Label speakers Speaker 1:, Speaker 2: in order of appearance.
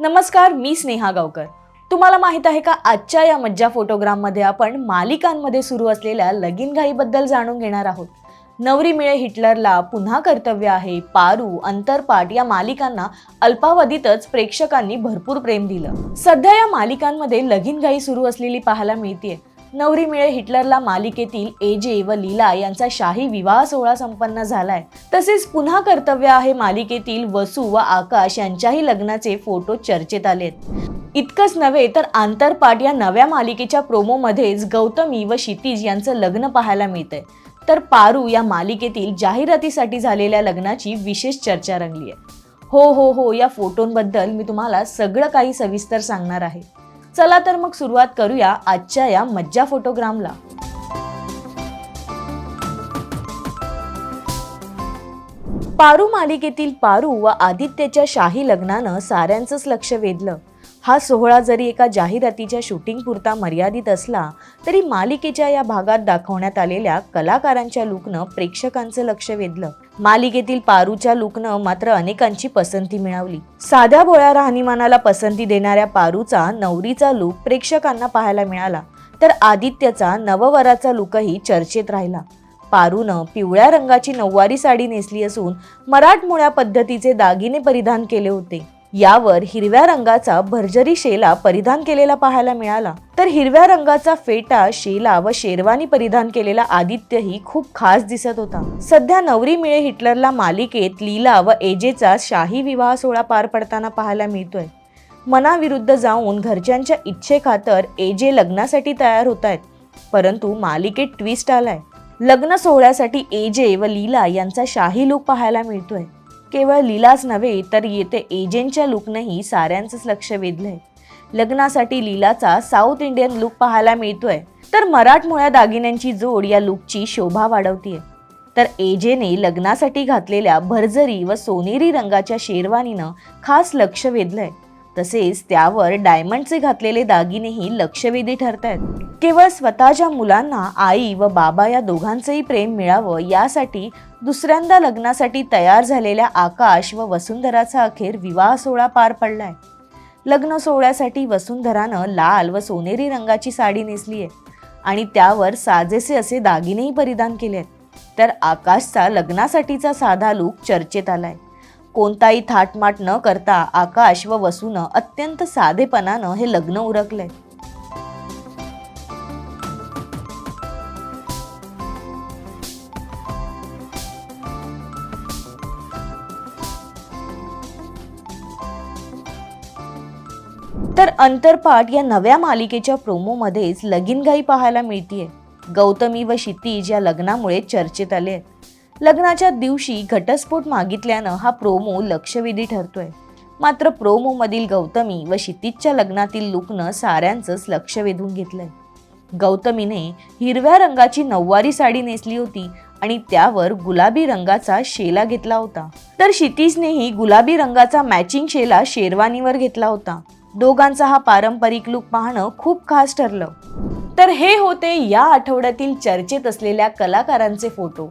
Speaker 1: नमस्कार मी स्नेहा गावकर. तुम्हाला माहीत आहे का आजच्या या मज्जा फोटोग्राममध्ये आपण मालिकांमध्ये सुरू असलेल्या लगीनघाईबद्दल जाणून घेणार आहोत. नवरी मिळे हिटलरला पुन्हा कर्तव्य आहे पारू अंतरपाठ या मालिकांना अल्पावधीतच प्रेक्षकांनी भरपूर प्रेम दिलं. सध्या या मालिकांमध्ये लगीनघाई सुरू असलेली पाहायला मिळतीये. नवरी मिळे हिटलरला मालिकेतील एजे व लीला यांचा शाही विवाह सोहळा संपन्न झालाय. तसेच पुन्हा कर्तव्य आहे मालिकेतील वसू व आकाश यांच्याही लग्नाचे फोटो चर्चेत आलेत. इतकंच नव्हे तर आंतरपाठ या नव्या मालिकेच्या प्रोमोमध्येच गौतमी व क्षितिज यांचं लग्न पाहायला मिळतंय. तर पारू या मालिकेतील जाहिरातीसाठी झालेल्या लग्नाची विशेष चर्चा रंगली आहे हो हो हो या फोटोंबद्दल मी तुम्हाला सगळं काही सविस्तर सांगणार आहे. चला तर मग सुरुवात करूया आजच्या या मज्जा फोटोग्रामला. पारू मालिकेतील पारू व आदित्यच्या शाही लग्नानं साऱ्यांचंच लक्ष वेधलं. हा सोहळा जरी एका जाहिरातीच्या शूटिंग पुरता मर्यादित असला तरी मालिकेच्या या भागात दाखवण्यात आलेल्या कलाकारांच्या लुकनं प्रेक्षकांचं लक्ष वेधलं. मालिकेतील पारूच्या लुकनं मात्र अनेकांची पसंती मिळवली. साध्या भोळ्या राहणीमानाला पसंती देणाऱ्या पारूचा नवरीचा लुक प्रेक्षकांना पाहायला मिळाला तर आदित्यचा नववराचा लुकही चर्चेत राहिला. पारूनं पिवळ्या रंगाची नऊवारी साडी नेसली असून मराठमोळ्या पद्धतीचे दागिने परिधान केले होते. यावर हिरव्या रंगाचा भरजरी शेला परिधान केलेला पाहायला मिळाला. तर हिरव्या रंगाचा फेटा शेला व शेरवानी परिधान केलेला आदित्यही खूप खास दिसत होता. सध्या नवरी मिळे हिटलरला मालिकेत लीला व एजेचा शाही विवाह सोहळा पार पडताना पाहायला मिळतोय. मनाविरुद्ध जाऊन घरच्यांच्या इच्छेखातर एजे लग्नासाठी तयार होत आहेत परंतु मालिकेत ट्विस्ट आलाय. लग्न सोहळ्यासाठी एजे व लीला यांचा शाही लुक पाहायला मिळतोय. केवळ लीलाच नव्हे तर येथे एजेंटच्या लुकनंही साऱ्यांचंच लक्ष वेधलंय. लग्नासाठी लीलाचा साऊथ इंडियन लुक पाहायला मिळतोय. तर मराठमोळ्या दागिन्यांची जोड या लुकची शोभा वाढवतीये. तर एजेने लग्नासाठी घातलेल्या भरजरी व सोनेरी रंगाच्या शेरवानीनं खास लक्ष वेधलंय. तसेच त्यावर डायमंडचे घातलेले दागिनेही लक्षवेधी ठरत आहेत केवळ स्वतःच्या मुलांना आई व बाबा या दोघांचंही प्रेम मिळावं यासाठी दुसऱ्यांदा लग्नासाठी तयार झालेल्या आकाश व वसुंधराचा अखेर विवाह सोहळा पार पडलाय. लग्न सोहळ्यासाठी वसुंधरानं लाल व सोनेरी रंगाची साडी नेसली आहे आणि त्यावर साजेसे असे दागिनेही परिधान केले आहेत. तर आकाशचा लग्नासाठीचा साधा लूक चर्चेत आलाय. कोणताही थाटमाट न करता आकाश व वसूनं अत्यंत साधेपणानं हे लग्न उरकलंय तर अंतरपाठ या नव्या मालिकेच्या प्रोमोमध्येच लगीनघाई पाहायला मिळतीये. गौतमी व क्षितिज या लग्नामुळे चर्चेत आले आहेत लग्नाच्या दिवशी घटस्फोट मागितल्यानं हा प्रोमो लक्षवेधी ठरतोय. मात्र प्रोमोमधील गौतमी व क्षितिजच्या लग्नातील लुकनं साऱ्यांचंच लक्ष वेधून घेतलंय. गौतमीने हिरव्या रंगाची नऊवारी साडी नेसली होती आणि त्यावर गुलाबी रंगाचा शेला घेतला होता. तर क्षितिजनेही गुलाबी रंगाचा मॅचिंग शेला शेरवानीवर घेतला होता. दोघांचा हा पारंपरिक लुक पाहणं खूप खास ठरलं. तर हे होते या आठवड्यातील चर्चेत असलेल्या कलाकारांचे फोटो.